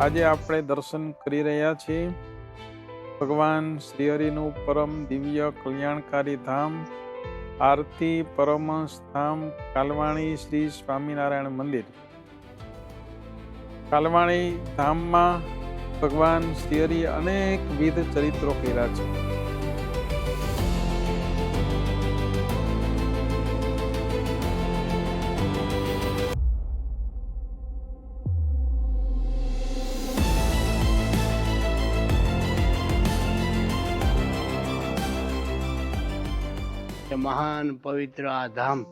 આજે આપણે દર્શન કરી રહ્યા છીએ. ભગવાન શ્રીહરિનું પરમ દિવ્ય કલ્યાણકારી ધામ, આરતી પરમહંસ ધામ કાલવાણી શ્રી સ્વામિનારાયણ મંદિર. કાલવાણી ધામમાં ભગવાન શ્રીહરિ અનેકવિધ ચરિત્રો કર્યા છે. એ મહાન પવિત્ર આ ધામ.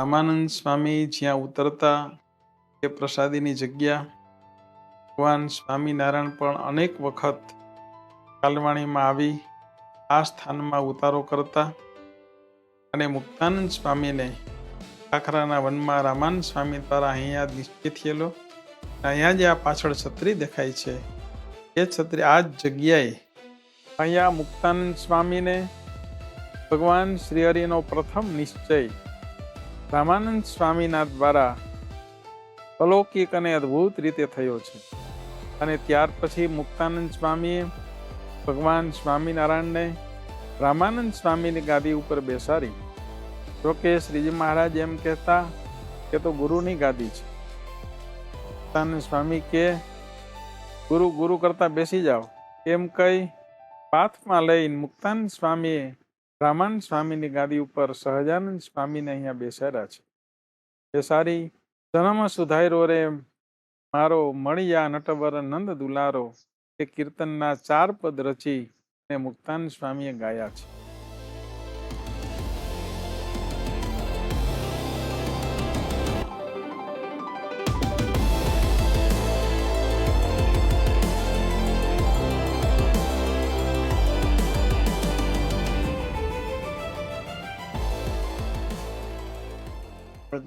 રામાનંદ સ્વામી જ્યાં ઉતરતા એ પ્રસાદીની જગ્યા. ભગવાન સ્વામિનારાયણ પણ અનેક વખત કાલવાણીમાં આવી. આ સ્થાનમાં ઉતારો કરતા અને મુક્તાનંદ સ્વામીને ખાખરાના વનમાં રામાનંદ સ્વામી દ્વારા અહીંયા નિશ્ચય થયેલો. અહીંયા જે આ પાછળ છત્રી દેખાય છે. એ છત્રી આ જ જગ્યાએ અહીંયા મુક્તાનંદ સ્વામીને ભગવાન શ્રીહરિનો પ્રથમ નિશ્ચય રામાનંદ સ્વામીના દ્વારા અલૌકિક અને અદ્ભુત રીતે થયો છે. અને ત્યાર પછી મુક્તાનંદ સ્વામીએ ભગવાન સ્વામિનારાયણને રામાનંદ સ્વામીની ગાદી ઉપર બેસાડી. જોકે શ્રીજી મહારાજ એમ કહેતા કે તો ગુરુની ગાદી છે. મુક્તાનંદ સ્વામી કે, ગુરુ ગુરુ કરતા બેસી જાઓ. એમ કહી પાથમાં લઈને મુક્તાનંદ સ્વામીએ રામાનંદ સ્વામીની ગાદી ઉપર સહજાનંદ સ્વામીને અહીંયા બેસાડ્યા છે. બેસાડી, જન્મ સુધાર્યો રે, મારો મળિયા નટવર નંદ દુલારો એ કીર્તનના ચાર પદ રચી અને મુક્તાન સ્વામીએ ગાયા છે.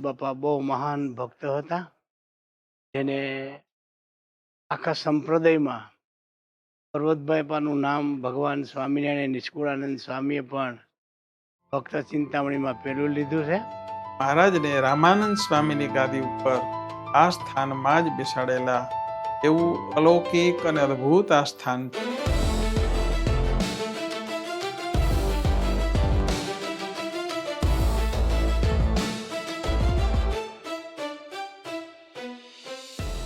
બાપા બહુ મહાન ભક્ત હતા. જેને આખા સંપ્રદાયમાં પર્વતભાઈ પાનું નામ ભગવાન સ્વામિનારાયણ નિષ્કુળાનંદ સ્વામીએ પણ ભક્ત ચિંતામણીમાં પેલું લીધું છે. મહારાજને રામાનંદ સ્વામીની ગાદી ઉપર આ સ્થાનમાં જ બેસાડેલા એવું અલૌકિક અને અદ્ભુત આ સ્થાન છે.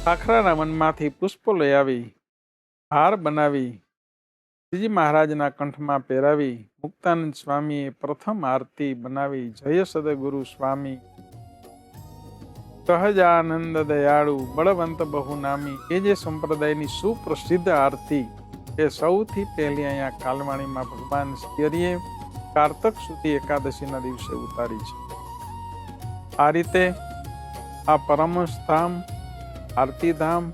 ખાખરાના વનમાંથી પુષ્પો લઈ આવી હાર બનાવી, શ્રીજી મહારાજના કંઠમાં પહેરાવી, મુક્તાનંદ સ્વામીએ પ્રથમ આરતી બનાવી. જય સદગુરુ સ્વામી. સહજાનંદ દયાળુ, બળવંત બહુનામી. એ જે સંપ્રદાયની સુપ્રસિદ્ધ આરતી એ સૌથી પહેલી અહીંયા કાલવાણીમાં ભગવાન શ્રીહરિએ કારતક સુધી એકાદશીના દિવસે ઉતારી છે. આ રીતે આ પરમસ્થામ ધામ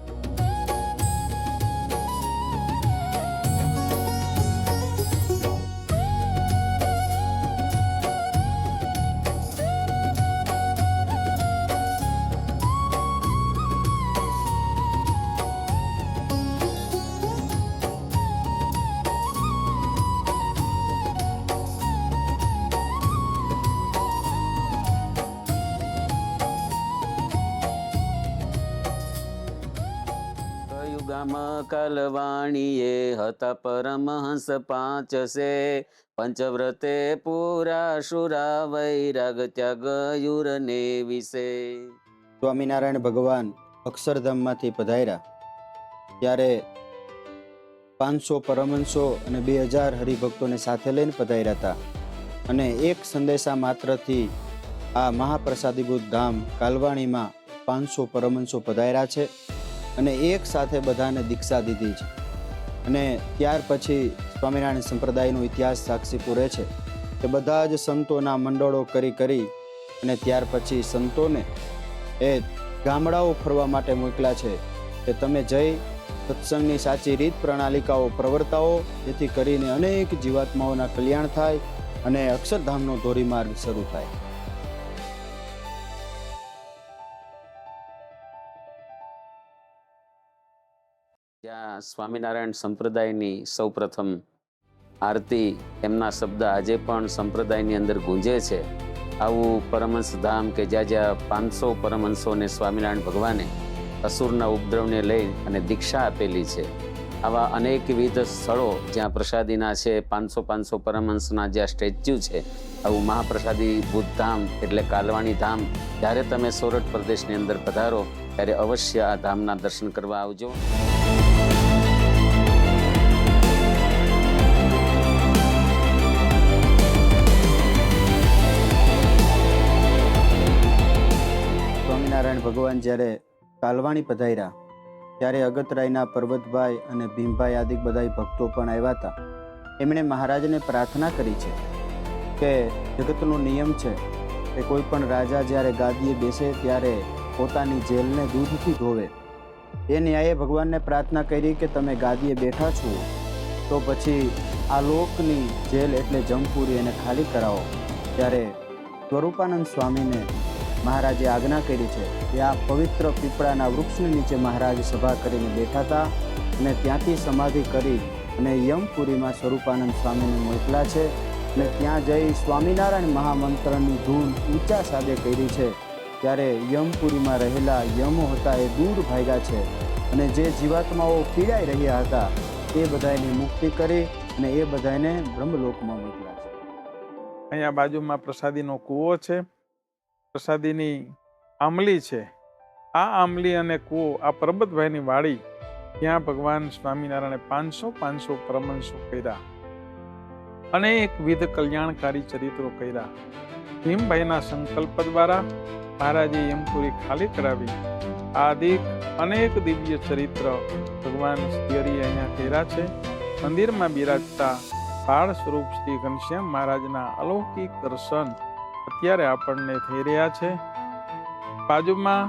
કલવાણીએ હતા પરમહંસ પાંચ સે પંચવ્રતે પૂરા શુરા વૈરાગ ત્યાગ યુરને વિશે. સ્વામિનારાયણ ભગવાન અક્ષરધામમાંથી પધાર્યા. ત્યારે પાંચસો પરમહંસો અને બે હજાર હરિભક્તોને સાથે લઈને પધાર્યા હતા. અને એક સંદેશા માત્રથી આ મહાપ્રસાદીભૂત ધામ કાલવાણીમાં પાંચસો પરમહંસો પધાર્યા છે. અને એક સાથે બધાને દીક્ષા દીધી છે. અને ત્યાર પછી સ્વામિનારાયણ સંપ્રદાયનો ઇતિહાસ સાક્ષી પૂરે છે કે બધા જ સંતોના મંડળો કરી કરી અને ત્યાર પછી સંતોને એ ગામડાઓ ફરવા માટે મોકલ્યા છે કે તમે જઈ સત્સંગની સાચી રીત પ્રણાલિકાઓ, પ્રવર્તાઓ, જેથી કરીને અનેક જીવાત્માઓના કલ્યાણ થાય અને અક્ષરધામનો ધોરીમાર્ગ શરૂ થાય. સ્વામિનારાયણ સંપ્રદાયની સૌપ્રથમ આરતી એમના શબ્દ આજે પણ સંપ્રદાયની અંદર ગુંજે છે. આવું પરમહંસ ધામ કે જ્યાં જ્યાં પાંચસો પરમહંસોને સ્વામિનારાયણ ભગવાને અસુરના ઉપદ્રવને લઈ અને દીક્ષા આપેલી છે. આવા અનેકવિધ સ્થળો જ્યાં પ્રસાદીના છે, પાંચસો પાંચસો પરમહંસના જ્યાં સ્ટેચ્યુ છે, આવું મહાપ્રસાદી ધામ એટલે કાલવાણી ધામ, જ્યારે તમે સોરઠ પ્રદેશની અંદર પધારો, ત્યારે અવશ્ય આ ધામના દર્શન કરવા આવજો. સ્વામિનારાયણ ભગવાન જ્યારે કાલવાણી પધાર્યા, ત્યારે અગતરાયના પર્વતભાઈ અને ભીમભાઈ આદિ બધા ભક્તો પણ આવ્યા હતા. એમણે મહારાજને પ્રાર્થના કરી છે કે જગતનો નિયમ છે કે કોઈ પણ રાજા જ્યારે ગાદીએ બેસે ત્યારે પોતાની જેલને દૂધથી ધોવે. એ ન્યાયે ભગવાનને પ્રાર્થના કરી કે તમે ગાદીએ બેઠા છો, તો પછી આ લોકની જેલ એટલે જમપુરી એને ખાલી કરાવો. ત્યારે સ્વરૂપાનંદ સ્વામીને મહારાજે આજ્ઞા કરી છે આ પવિત્ર પીપળાના વૃક્ષની નીચે મહારાજ સભા કરીને બેઠા હતા અને ત્યાંથી સમાધિ કરી અને યમપુરીમાં સ્વરૂપાનંદ સ્વામીને મોકલા છે અને ત્યાં જઈ સ્વામિનારાયણ મહામંત્રની ધૂન ઊંચા સાદે કરી છે. ત્યારે યમપુરીમાં રહેલા યમો હતા એ દૂર ભાગ્યા છે અને જે જીવાત્માઓ પીડાઈ રહ્યા હતા એ બધાની મુક્તિ કરી અને એ બધાને બ્રહ્મલોકમાં મોકલ્યા છે. અહીંયા બાજુમાં પ્રસાદીનો કૂવો છે. પ્રસાદીની આંબલી છે. આ આંબલી અને કૂવો આ પરબતભાઈની વાડી ત્યાં ભગવાન સ્વામિનારાયણે પાંચસો પાંચસો પરમંશો કર્યા અનેક વિધ કલ્યાણકારી ચરિત્રો કર્યા. ભીમભાઈના સંકલ્પ દ્વારા મહારાજે યમપુરી ખાલી કરાવી. આદિક અનેક દિવ્ય ચરિત્ર ભગવાન શ્રીહરિએ અહીંયા કર્યા છે. મંદિરમાં બિરાજતા બાળ સ્વરૂપ શ્રી ઘનશ્યામ મહારાજના અલૌકિક દર્શન અત્યારે આપણને થઈ રહ્યા છે. બાજુમાં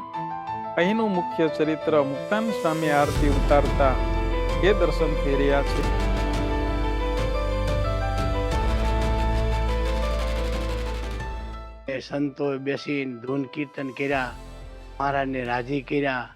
અહીંનું મુખ્ય ચરિત્ર મુક્તાન સ્વામી આરતી ઉતારતા એ દર્શન થઈ રહ્યા છે. એ સંતોએ બેસીને ધૂન કીર્તન કર્યા, મહારાજને રાજી કર્યા